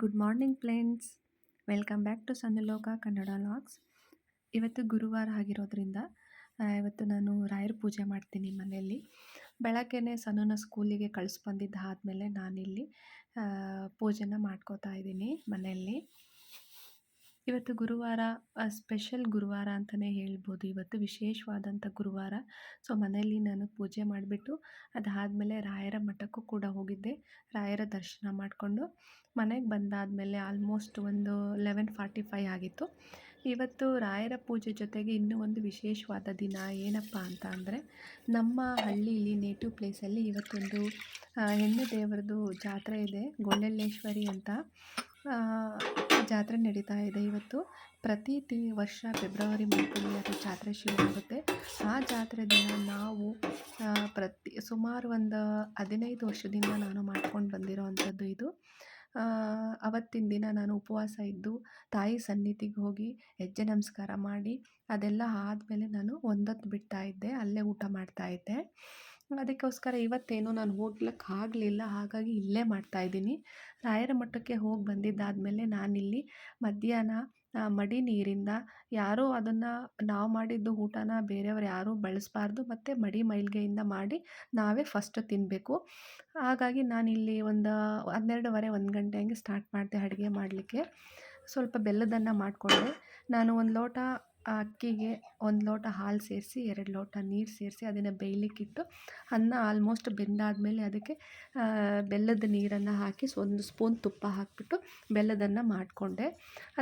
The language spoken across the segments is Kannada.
Good morning friends. Welcome back to Sannaloka Kannada vlogs. ಇವತ್ತು ಗುರುವಾರ ಆಗಿರೋದ್ರಿಂದ ಇವತ್ತು ನಾನು ರಾಯರ ಪೂಜೆ ಮಾಡ್ತೀನಿ ಮನೆಯಲ್ಲಿ. ಬೆಳಗ್ಗೆನೇ ಸನ್ನನ ಸ್ಕೂಲಿಗೆ ಕಳಿಸ್ ಬಂದಿದ್ದಾದಮೇಲೆ ನಾನಿಲ್ಲಿ ಪೂಜೆನ ಮಾಡ್ಕೋತಾ ಇದ್ದೀನಿ ಮನೆಯಲ್ಲಿ. ಇವತ್ತು ಗುರುವಾರ ಸ್ಪೆಷಲ್ ಗುರುವಾರ ಅಂತಲೇ ಹೇಳ್ಬೋದು. ಇವತ್ತು ವಿಶೇಷವಾದಂಥ ಗುರುವಾರ. ಸೊ, ಮನೆಯಲ್ಲಿ ನಾನು ಪೂಜೆ ಮಾಡಿಬಿಟ್ಟು ಅದಾದಮೇಲೆ ರಾಯರ ಮಠಕ್ಕೂ ಕೂಡ ಹೋಗಿದ್ದೆ. ರಾಯರ ದರ್ಶನ ಮಾಡಿಕೊಂಡು ಮನೆಗೆ ಬಂದಾದಮೇಲೆ ಆಲ್ಮೋಸ್ಟ್ ಒಂದು ಲೆವೆನ್ ಫಾರ್ಟಿ ಫೈ ಆಗಿತ್ತು. ಇವತ್ತು ರಾಯರ ಪೂಜೆ ಜೊತೆಗೆ ಇನ್ನೂ ಒಂದು ವಿಶೇಷವಾದ ದಿನ ಏನಪ್ಪ ಅಂತ ಅಂದರೆ, ನಮ್ಮ ಹಳ್ಳಿಲಿ ನೇಟಿವ್ ಪ್ಲೇಸಲ್ಲಿ ಇವತ್ತೊಂದು ಹೆಣ್ಣು ದೇವರದು ಜಾತ್ರೆ ಇದೆ ಗೊಳ್ಳೆಳ್ಳೇಶ್ವರಿ ಅಂತ. ಜಾತ್ರೆ ನಡೀತಾ ಇದೆ ಇವತ್ತು. ಪ್ರತಿ ತಿ, ವರ್ಷ ಫೆಬ್ರವರಿ ಮಂತಲ್ಲಿ ಅದು ಜಾತ್ರೆ ಶುರು ಆಗುತ್ತೆ. ಆ ಜಾತ್ರೆ ದಿನ ನಾವು ಪ್ರತಿ, ಸುಮಾರು ಒಂದು ಹದಿನೈದು ವರ್ಷದಿಂದ ನಾನು ಮಾಡ್ಕೊಂಡು ಬಂದಿರೋ ಅಂಥದ್ದು ಇದು. ಅವತ್ತಿನ ದಿನ ನಾನು ಉಪವಾಸ ಇದ್ದು, ತಾಯಿ ಸನ್ನಿಧಿಗೆ ಹೋಗಿ ಹೆಜ್ಜೆ ನಮಸ್ಕಾರ ಮಾಡಿ, ಅದೆಲ್ಲ ಆದಮೇಲೆ ನಾನು ಒಂದೊತ್ತು ಬಿಡ್ತಾ ಇದ್ದೆ. ಅಲ್ಲೇ ಊಟ ಮಾಡ್ತಾ ಇದ್ದೆ. ಅದಕ್ಕೋಸ್ಕರ ಇವತ್ತೇನು ನಾನು ಹೋಗ್ಲಿಕ್ಕೆ ಆಗಲಿಲ್ಲ, ಹಾಗಾಗಿ ಇಲ್ಲೇ ಮಾಡ್ತಾ ಇದ್ದೀನಿ. ರಾಯರ ಮಠಕ್ಕೆ ಹೋಗಿ ಬಂದಿದ್ದಾದಮೇಲೆ ನಾನಿಲ್ಲಿ ಮಧ್ಯಾಹ್ನ ಮಡಿ ನೀರಿಂದ ಯಾರೂ ಅದನ್ನು ನಾವು ಮಾಡಿದ್ದು ಊಟನ ಬೇರೆಯವ್ರು ಯಾರೂ ಬಳಸಬಾರ್ದು, ಮತ್ತು ಮಡಿ ಮೈಲ್ಗೆಯಿಂದ ಮಾಡಿ ನಾವೇ ಫಸ್ಟ್ ತಿನ್ನಬೇಕು ಹಾಗಾಗಿ ನಾನಿಲ್ಲಿ ಒಂದು ಹನ್ನೆರಡುವರೆ, ಒಂದು ಗಂಟೆ ಹಂಗೆ ಸ್ಟಾರ್ಟ್ ಮಾಡಿದೆ ಅಡುಗೆ ಮಾಡಲಿಕ್ಕೆ. ಸ್ವಲ್ಪ ಬೆಲ್ಲದನ್ನು ಮಾಡಿಕೊಂಡೆ. ನಾನು ಒಂದು ಲೋಟ ಅಕ್ಕಿಗೆ ಒಂದು ಲೋಟ ಹಾಲು ಸೇರಿಸಿ, ಎರಡು ಲೋಟ ನೀರು ಸೇರಿಸಿ ಅದನ್ನು ಬೇಯಲಿಕ್ಕಿಟ್ಟು ಅನ್ನ ಆಲ್ಮೋಸ್ಟ್ ಬೆಂದಾದಮೇಲೆ ಅದಕ್ಕೆ ಬೆಲ್ಲದ ನೀರನ್ನು ಹಾಕಿ ಒಂದು ಸ್ಪೂನ್ ತುಪ್ಪ ಹಾಕಿಬಿಟ್ಟು ಬೆಲ್ಲದನ್ನು ಮಾಡಿಕೊಂಡೆ.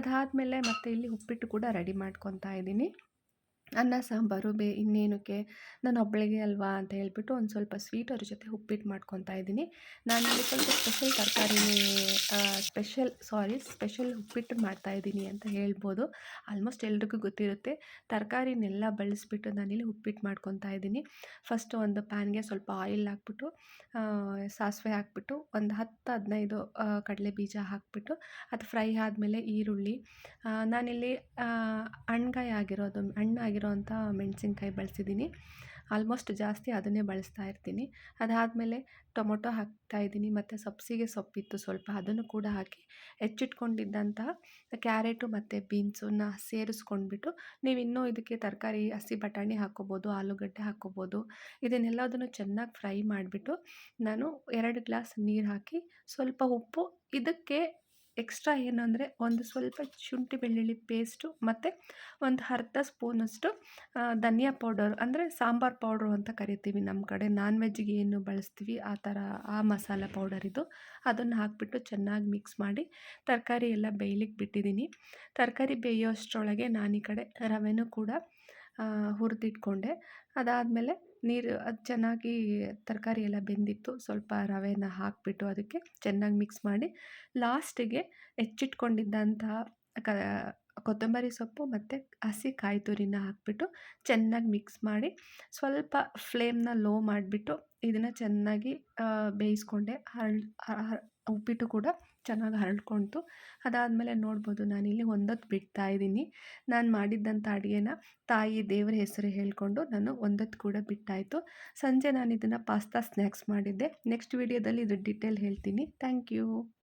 ಅದಾದಮೇಲೆ ಮತ್ತೆ ಇಲ್ಲಿ ಉಪ್ಪಿಟ್ಟು ಕೂಡ ರೆಡಿ ಮಾಡ್ಕೊತಾ ಇದ್ದೀನಿ. ಅನ್ನ, ಸಾಂಬಾರು, ಬೇ, ಇನ್ನೇನಕ್ಕೆ, ನಾನು ಒಬ್ಬಳಿಗೆ ಅಲ್ವಾ ಅಂತ ಹೇಳ್ಬಿಟ್ಟು ಒಂದು ಸ್ವಲ್ಪ ಸ್ವೀಟ್ ಅವ್ರ ಜೊತೆ ಉಪ್ಪಿಟ್ಟು ಮಾಡ್ಕೊತಾ ಇದ್ದೀನಿ. ನಾನು ಇಲ್ಲಿ ಸ್ವಲ್ಪ ಸ್ಪೆಷಲ್ ತರಕಾರಿ ಸ್ಪೆಷಲ್, ಸಾರಿ, ಸ್ಪೆಷಲ್ ಉಪ್ಪಿಟ್ಟು ಮಾಡ್ತಾ ಇದ್ದೀನಿ ಅಂತ ಹೇಳ್ಬೋದು. ಆಲ್ಮೋಸ್ಟ್ ಎಲ್ರಿಗೂ ಗೊತ್ತಿರುತ್ತೆ. ತರಕಾರಿನೆಲ್ಲ ಬಳಸಿಬಿಟ್ಟು ನಾನಿಲ್ಲಿ ಉಪ್ಪಿಟ್ಟು ಮಾಡ್ಕೊತಾ ಇದ್ದೀನಿ. ಫಸ್ಟ್ ಒಂದು ಪ್ಯಾನ್ಗೆ ಸ್ವಲ್ಪ ಆಯಿಲ್ ಹಾಕ್ಬಿಟ್ಟು ಸಾಸಿವೆ ಹಾಕ್ಬಿಟ್ಟು, ಒಂದು ಹತ್ತು ಹದಿನೈದು ಕಡಲೆ ಬೀಜ ಹಾಕ್ಬಿಟ್ಟು, ಅದು ಫ್ರೈ ಆದಮೇಲೆ ಈರುಳ್ಳಿ ನಾನಿಲ್ಲಿ ಹಣ್ಗಾಯಿ ಆಗಿರೋದು ಹಣ್ಣಾಗಿರೋ ಅಂಥ ಮೆಣಸಿನ್ಕಾಯಿ ಬಳಸಿದ್ದೀನಿ. ಆಲ್ಮೋಸ್ಟ್ ಜಾಸ್ತಿ ಅದನ್ನೇ ಬಳಸ್ತಾ ಇರ್ತೀನಿ. ಅದಾದಮೇಲೆ ಟೊಮೊಟೊ ಹಾಕ್ತಾ ಇದ್ದೀನಿ. ಮತ್ತು ಸಬ್ಸಿಗೆ ಸೊಪ್ಪಿತ್ತು ಸ್ವಲ್ಪ. ಅದನ್ನು ಕೂಡ ಹಾಕಿ ಹೆಚ್ಚಿಟ್ಕೊಂಡಿದ್ದಂತಹ ಕ್ಯಾರೆಟು ಮತ್ತು ಬೀನ್ಸನ್ನ ಸೇರಿಸ್ಕೊಂಡ್ಬಿಟ್ಟು ನೀವು ಇನ್ನೂ ಇದಕ್ಕೆ ತರಕಾರಿ, ಹಸಿ ಬಟಾಣಿ ಹಾಕ್ಕೋಬೋದು, ಆಲೂಗಡ್ಡೆ ಹಾಕ್ಕೋಬೋದು, ಇದನ್ನೆಲ್ಲದನ್ನು ಚೆನ್ನಾಗಿ ಫ್ರೈ ಮಾಡಿಬಿಟ್ಟು ನಾನು ಎರಡು ಗ್ಲಾಸ್ ನೀರು ಹಾಕಿ ಸ್ವಲ್ಪ ಉಪ್ಪು ಇದಕ್ಕೆ ಎಕ್ಸ್ಟ್ರಾ ಏನಂದರೆ ಒಂದು ಸ್ವಲ್ಪ ಶುಂಠಿ, ಬೆಳ್ಳುಳ್ಳಿ ಪೇಸ್ಟು ಮತ್ತು ಒಂದು ಅರ್ಧ ಸ್ಪೂನಷ್ಟು ಧನಿಯಾ ಪೌಡರ್ ಅಂದರೆ ಸಾಂಬಾರು ಪೌಡ್ರು ಅಂತ ಕರಿತೀವಿ ನಮ್ಮ ಕಡೆ. ನಾನ್ ವೆಜ್ಗೆ ಏನು ಬಳಸ್ತೀವಿ, ಆ ಥರ ಆ ಮಸಾಲ ಪೌಡರ್ ಇದು. ಅದನ್ನು ಹಾಕಿಬಿಟ್ಟು ಚೆನ್ನಾಗಿ ಮಿಕ್ಸ್ ಮಾಡಿ ತರಕಾರಿ ಎಲ್ಲ ಬೇಯಲಿಕ್ಕೆ ಬಿಟ್ಟಿದ್ದೀನಿ ತರಕಾರಿ ಬೇಯೋಷ್ಟರೊಳಗೆ ನಾನು ಈ ಕಡೆ ರವೆನೂ ಕೂಡ ಹುರಿದಿಟ್ಕೊಂಡೆ. ಅದಾದಮೇಲೆ ನೀರು ಅದು ಚೆನ್ನಾಗಿ ತರಕಾರಿ ಎಲ್ಲ ಬೆಂದಿತ್ತು. ಸ್ವಲ್ಪ ರವೆನ ಹಾಕಿಬಿಟ್ಟು ಅದಕ್ಕೆ ಚೆನ್ನಾಗಿ ಮಿಕ್ಸ್ ಮಾಡಿ ಲಾಸ್ಟಿಗೆ ಹೆಚ್ಚಿಟ್ಕೊಂಡಿದ್ದಂತಹ ಕ, ಕೊತ್ತಂಬರಿ ಸೊಪ್ಪು ಮತ್ತು ಹಸಿ ಕಾಯಿ ತುರಿನ ಹಾಕಿಬಿಟ್ಟು ಚೆನ್ನಾಗಿ ಮಿಕ್ಸ್ ಮಾಡಿ ಸ್ವಲ್ಪ ಫ್ಲೇಮ್ನ ಲೋ ಮಾಡಿಬಿಟ್ಟು ಇದನ್ನು ಚೆನ್ನಾಗಿ ಬೇಯಿಸ್ಕೊಂಡೆ. ಹರಳ್ ಉಪ್ಪಿಟ್ಟು ಕೂಡ ಚೆನ್ನಾಗಿ ಹರಳ್ಕೊಳ್ತು ಅದಾದಮೇಲೆ ನೋಡ್ಬೋದು ನಾನಿಲ್ಲಿ ಒಂದೊತ್ತು ಬಿಡ್ತಾ ಇದ್ದೀನಿ. ನಾನು ಮಾಡಿದ್ದಂಥ ಅಡುಗೆನ ತಾಯಿ ದೇವರ ಹೆಸರು ಹೇಳಿಕೊಂಡು ನಾನು ಒಂದೊತ್ತು ಕೂಡ ಬಿಟ್ಟಾಯಿತು. ಸಂಜೆ ನಾನು ಇದನ್ನು ಪಾಸ್ತಾ ಸ್ನ್ಯಾಕ್ಸ್ ಮಾಡಿದ್ದೆ. ನೆಕ್ಸ್ಟ್ ವೀಡಿಯೋದಲ್ಲಿ ಇದು ಡಿಟೇಲ್ ಹೇಳ್ತೀನಿ. Thank you.